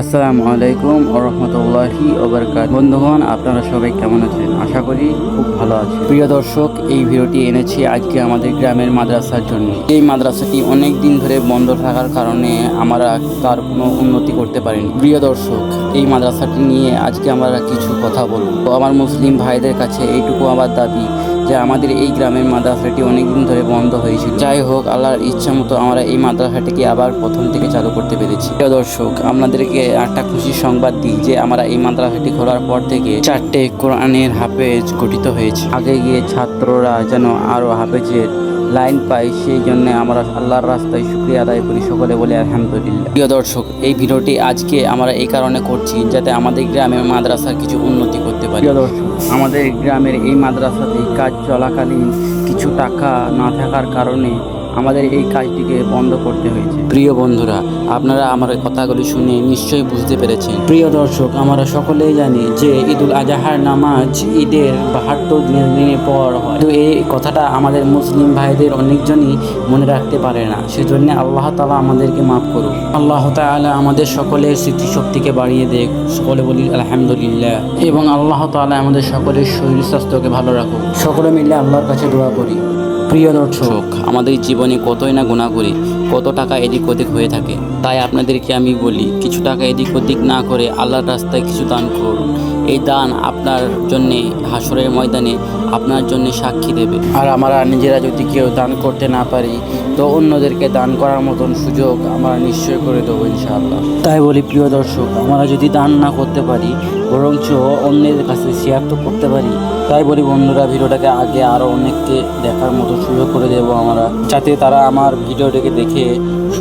আসসালামু আলাইকুম ওরহমতুল্লাহি ওবরকাত বন্ধুগণ, আপনারা সবাই কেমন আছেন? আশা করি খুব ভালো আছেন। প্রিয় দর্শক, এই ভিডিওটি এনেছি আজকে আমাদের গ্রামের মাদ্রাসার জন্য। এই মাদ্রাসাটি অনেক দিন ধরে বন্ধ থাকার কারণে আমরা তার কোনো উন্নতি করতে পারিনি। প্রিয় দর্শক, এই মাদ্রাসাটি নিয়ে আজকে আমরা কিছু কথা বলব। আমার মুসলিম ভাইদের কাছে এইটুকু আমার দাবি যে আমাদের এই গ্রামের মাদ্রাসাটি অনেকদিন ধরে বন্ধ হয়েছিল। যাই হোক, আল্লাহর ইচ্ছা মতো আমরা এই মাদ্রাসাটিকে আবার প্রথম থেকে চালু করতে পেরেছি। প্রিয় দর্শক, আপনাদেরকে একটা খুশি সংবাদ দিই যে আমরা এই মাদ্রাসাটি খোলার পর থেকে চারটে কোরআনের হাফেজ গঠিত হয়েছে। আগে গিয়ে ছাত্ররা যেন আরও হাফেজের লাইন পাই, সেই জন্য আমরা আল্লাহর রাস্তায় শুক্রিয়া আদায় করি। সকলে বলে, আলহামদুলিল্লাহ। প্রিয় দর্শক, এই ভিডিওটি আজকে আমরা এই কারণে করছি যাতে আমাদের গ্রামের মাদ্রাসার কিছু উন্নতি করতে পারি। প্রিয় দর্শক, আমাদের গ্রামের এই মাদ্রাসাতে কাজ চলাকালীন কিছু টাকা না থাকার কারণে আমাদের এই কাজটিকে বন্ধ করতে হয়েছে। প্রিয় বন্ধুরা, আপনারা আমার কথাগুলি শুনে নিশ্চয়ই বুঝতে পেরেছেন। প্রিয় দর্শক, আমরা সকলেই জানি যে ঈদুল আজহার নামাজ ঈদের বাহাত্তর দিনের দিনের পর হয়। কিন্তু এই কথাটা আমাদের মুসলিম ভাইদের অনেকজনই মনে রাখতে পারে না। সেজন্য আল্লাহ তালা আমাদেরকে মাফ করুক। আল্লাহ তালা আমাদের সকলের স্মৃতিশক্তিকে বাড়িয়ে দেখ। সকলে বলি আলহামদুলিল্লাহ। এবং আল্লাহ তালা আমাদের সকলের শরীর স্বাস্থ্যকে ভালো রাখুক। সকলে মিলে আল্লাহর কাছে দোয়া করি। প্রিয় দর্শক আমাদের জীবনে কতই না গুণা করি কত টাকা এদিক ওদিক হয়ে থাকে। তাই আপনাদেরকে আমি বলি, কিছু টাকা এদিক ওদিক না করে আল্লাহর রাস্তায় কিছু দান করুন। এই দান আপনার জন্যে হাসরের ময়দানে আপনার জন্য সাক্ষী দেবে। আর আমরা নিজেরা যদি কেউ দান করতে না পারি, তো অন্যদেরকে দান করার মতন সুযোগ আমরা নিশ্চয় করে দেবো ইনশাআল্লাহ। তাই বলি, প্রিয় দর্শক, আমরা যদি দান না করতে পারি, বরঞ্চ অন্যের কাছে শেয়ার তো করতে পারি। তাই বলি বন্ধুরা, ভিডিওটাকে আগে আরও অনেককে দেখার মতো সুযোগ করে দেব আমরা, যাতে তারা আমার ভিডিওটাকে দেখে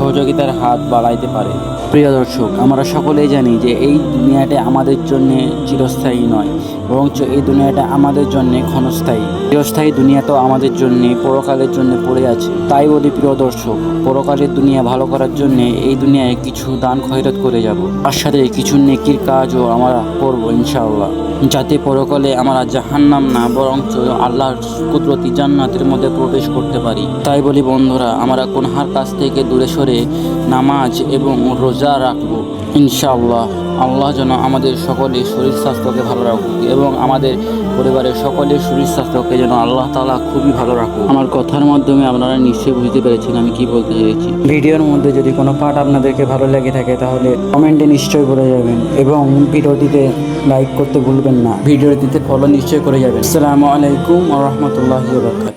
সহযোগিতার হাত বাড়াইতে পারে। প্রিয় দর্শক, আমরা সকলেই জানি যে এই দুনিয়াটা আমাদের জন্য চিরস্থায়ী নয়, বরঞ্চ এই দুনিয়াটা আমাদের জন্য ক্ষণস্থায়ী। চিরস্থায়ী দুনিয়া তো আমাদের জন্য, পরকালের জন্য পড়ে আছে। তাই বলি প্রিয় দর্শক, পরকালের দুনিয়া ভালো করার জন্য এই দুনিয়ায় কিছু দান খয়রত করে যাব। তার সাথে কিছু নেকির কাজও আমরা করব ইনশাআল্লাহ। যাতে পরকালে আমরা জাহান্নাম না, বরঞ্চ আল্লাহর কুদরতি জান্নাতের মধ্যে প্রবেশ করতে পারি। তাই বলি বন্ধুরা, আমরা কোনহার কাছ থেকে দূরে সরে নামাজ এবং রোজা রাখব। ইনশাআল্লাহ আল্লাহ যেন আমাদের সকলের শরীর স্বাস্থ্যকে ভালো রাখুক এবং আমাদের পরিবারের সকলের শরীর স্বাস্থ্যকে যেন আল্লাহ তালা খুবই ভালো রাখুক। আমার কথার মাধ্যমে আপনারা নিশ্চয়ই বুঝতে পেরেছেন আমি কি বলতে চেয়েছি ভিডিওর মধ্যে যদি কোনো পার্ট আপনাদেরকে ভালো লেগে থাকে তাহলে কমেন্টে নিশ্চয়ই বলে যাবেন এবং ভিডিওটিতে লাইক করতে ভুলবেন না। ভিডিওটিতে ফলো নিশ্চয়ই করে যাবেন। আসসালামু আলাইকুম রহমতুল্লাহ বারকাত